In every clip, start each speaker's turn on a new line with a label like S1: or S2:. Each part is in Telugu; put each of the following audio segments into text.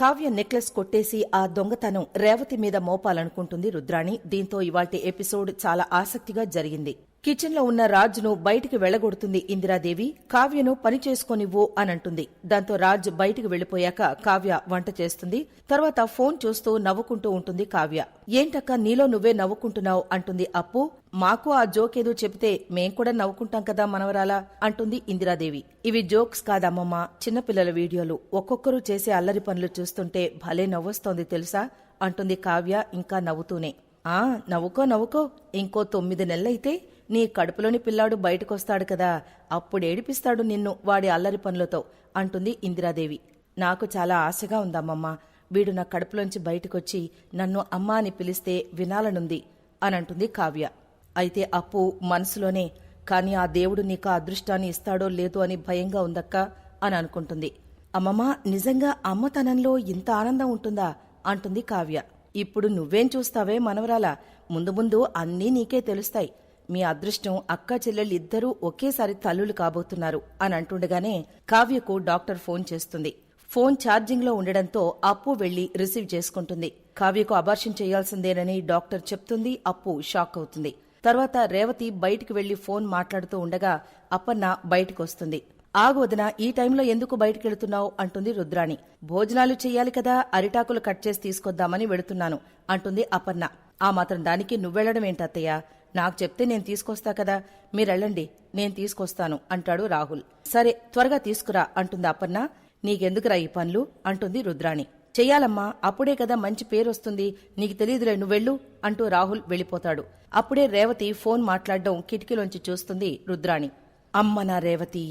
S1: కావ్య నెక్లెస్ కొట్టేసి ఆ దొంగతనం రేవతి మీద మోపాలనుకుంటుంది రుద్రాణి. దీంతో ఇవాల్టి ఎపిసోడ్ చాలా ఆసక్తిగా జరిగింది. కిచెన్లో ఉన్న రాజ్ను బయటికి వెళ్ళగొడుతుంది ఇందిరాదేవి. కావ్యను పని చేసుకోనివ్వు అనంటుంది. దాంతో రాజ్ బయటికి వెళ్ళిపోయాక కావ్య వంట చేస్తుంది. తర్వాత ఫోన్ చూస్తూ నవ్వుకుంటూ ఉంటుంది కావ్య. ఏంటక్క నీలో నువ్వే నవ్వుకుంటున్నావు? అంటుంది అప్పు. మాకు ఆ జోక్ ఏదో చెబితే మేం కూడా నవ్వుకుంటాం కదా మనవరాలా అంటుంది ఇందిరాదేవి. ఇవి జోక్స్ కాదమ్మమ్మ. చిన్నపిల్లల వీడియోలు. ఒక్కొక్కరు చేసే అల్లరి పనులు చూస్తుంటే భలే నవ్వొస్తోంది తెలుసా? అంటుంది కావ్య ఇంకా నవ్వుతూనే. ఆ నవ్వుకో నవ్వుకో. ఇంకో తొమ్మిది నెలలైతే నీ కడుపులోని పిల్లాడు బయటకొస్తాడు కదా అప్పుడేడిపిస్తాడు నిన్ను వాడి అల్లరి పనులతో అంటుంది ఇందిరాదేవి. నాకు చాలా ఆశగా ఉందమ్మమ్మ. వీడు నా కడుపులోంచి బయటకొచ్చి నన్ను అమ్మా అని పిలిస్తే వినాలనుంది అనంటుంది కావ్య. అయితే అప్పు మనసులోనే కాని ఆ దేవుడు నీకు అదృష్టాన్ని ఇస్తాడో లేదో అని భయంగా ఉందక్క అని అనుకుంటుంది. అమ్మమ్మ నిజంగా అమ్మతనంలో ఇంత ఆనందం ఉంటుందా? అంటుంది కావ్య. ఇప్పుడు నువ్వేం చూస్తావే మనవరాలా? ముందు ముందు అన్నీ నీకే తెలుస్తాయి. మీ అదృష్టం అక్క చెల్లెళ్ళిద్దరూ ఒకేసారి తల్లులు కాబోతున్నారు అని అంటుండగానే కావ్యకు డాక్టర్ ఫోన్ చేస్తుంది. ఫోన్ ఛార్జింగ్లో ఉండడంతో అప్పు వెళ్ళి రిసీవ్ చేసుకుంటుంది. కావ్యకు అబార్షన్ చేయాల్సిందేనని డాక్టర్ చెప్తుంది. అప్పు షాక్ అవుతుంది. తర్వాత రేవతి బయటికి వెళ్ళి ఫోన్ మాట్లాడుతూ ఉండగా అప్పన్న బయటికొస్తుంది ఆగు వదిన ఈ టైంలో ఎందుకు బయటకెళ్తున్నావు అంటుంది రుద్రాణి. భోజనాలు చెయ్యాలి కదా అరిటాకులు కట్ చేసి తీసుకొద్దామని వెళుతున్నాను అంటుంది అపర్ణ ఆ మాత్రం దానికి నువ్వెళ్ళడం ఏంటత్తయ్య నాకు చెప్తే నేను తీసుకొస్తా కదా మీరెళ్ళండి నేను తీసుకొస్తాను అంటాడు రాహుల్. సరే త్వరగా తీసుకురా అంటుంది అపర్ణ. నీకెందుకురా ఈ పనులు అంటుంది రుద్రాణి. చెయ్యాలమ్మా అప్పుడే కదా మంచి పేరొస్తుంది నీకు తెలియదులే నువ్వెళ్ళు అంటూ రాహుల్ వెళ్ళిపోతాడు. అప్పుడే రేవతి ఫోన్ మాట్లాడడం కిటికీలోంచి చూస్తుంది రుద్రాణి. అమ్మ నా రేవతి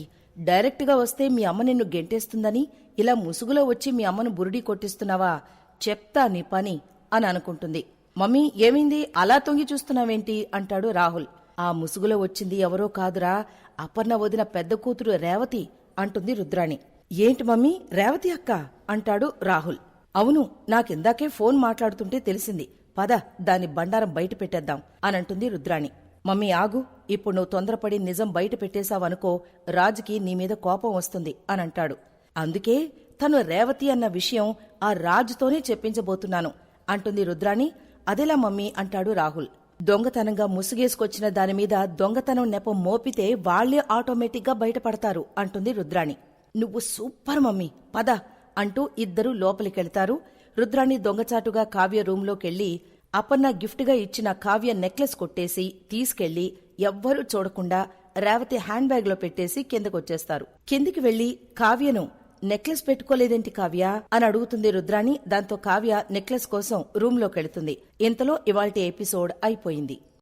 S1: డైరెక్ట్గా వస్తే మీ అమ్మ నిన్ను గెంటేస్తుందని ఇలా ముసుగులో వచ్చి మీ అమ్మను బురుడి కొట్టిస్తున్నావా చెప్తా నీ పని అని అనుకుంటుంది. మమ్మీ ఏమైంది? అలా తొంగి చూస్తున్నావేంటి? అంటాడు రాహుల్. ఆ ముసుగులో వచ్చింది ఎవరో కాదురా. అపర్ణ వదిన పెద్ద కూతురు రేవతి అంటుంది రుద్రాణి. ఏంటి మమ్మీ? రేవతి అక్క? అంటాడు రాహుల్. అవును నాకిందాకే ఫోన్ మాట్లాడుతుంటే తెలిసింది. పద దాని బండారం బయట పెట్టేద్దాం అనంటుంది రుద్రాణి. మమ్మీ ఆగు. ఇప్పుడు నువ్వు తొందరపడి నిజం బయట పెట్టేశావనుకో రాజుకి నీ మీద కోపం వస్తుంది అనంటాడు. అందుకే తను రేవతి అన్న విషయం ఆ రాజుతోనే చెప్పించబోతున్నాను అంటుంది రుద్రాణి. అదెలా మమ్మీ అంటాడు రాహుల్. దొంగతనంగా ముసుగేసుకొచ్చిన దానిమీద దొంగతనం నెపం మోపితే వాళ్ళే ఆటోమేటిక్గా బయటపడతారు అంటుంది రుద్రాణి. నువ్వు సూపర్ మమ్మీ పద అంటూ ఇద్దరూ లోపలికెళ్తారు. రుద్రాణి దొంగచాటుగా కావ్య రూంలోకెళ్ళి అపర్ణ గిఫ్ట్గా ఇచ్చిన కావ్య నెక్లెస్ కొట్టేసి తీసుకెళ్ళి ఎవ్వరూ చూడకుండా రేవతి హ్యాండ్ బ్యాగ్లో పెట్టేసి కిందకొచ్చేస్తారు. కిందికి వెళ్ళి కావ్యను నెక్లెస్ పెట్టుకోలేదేంటి కావ్య? అని అడుగుతుంది రుద్రాణి. దాంతో కావ్య నెక్లెస్ కోసం రూంలోకెళ్తుంది ఇంతలో ఇవాల్టి ఎపిసోడ్ అయిపోయింది.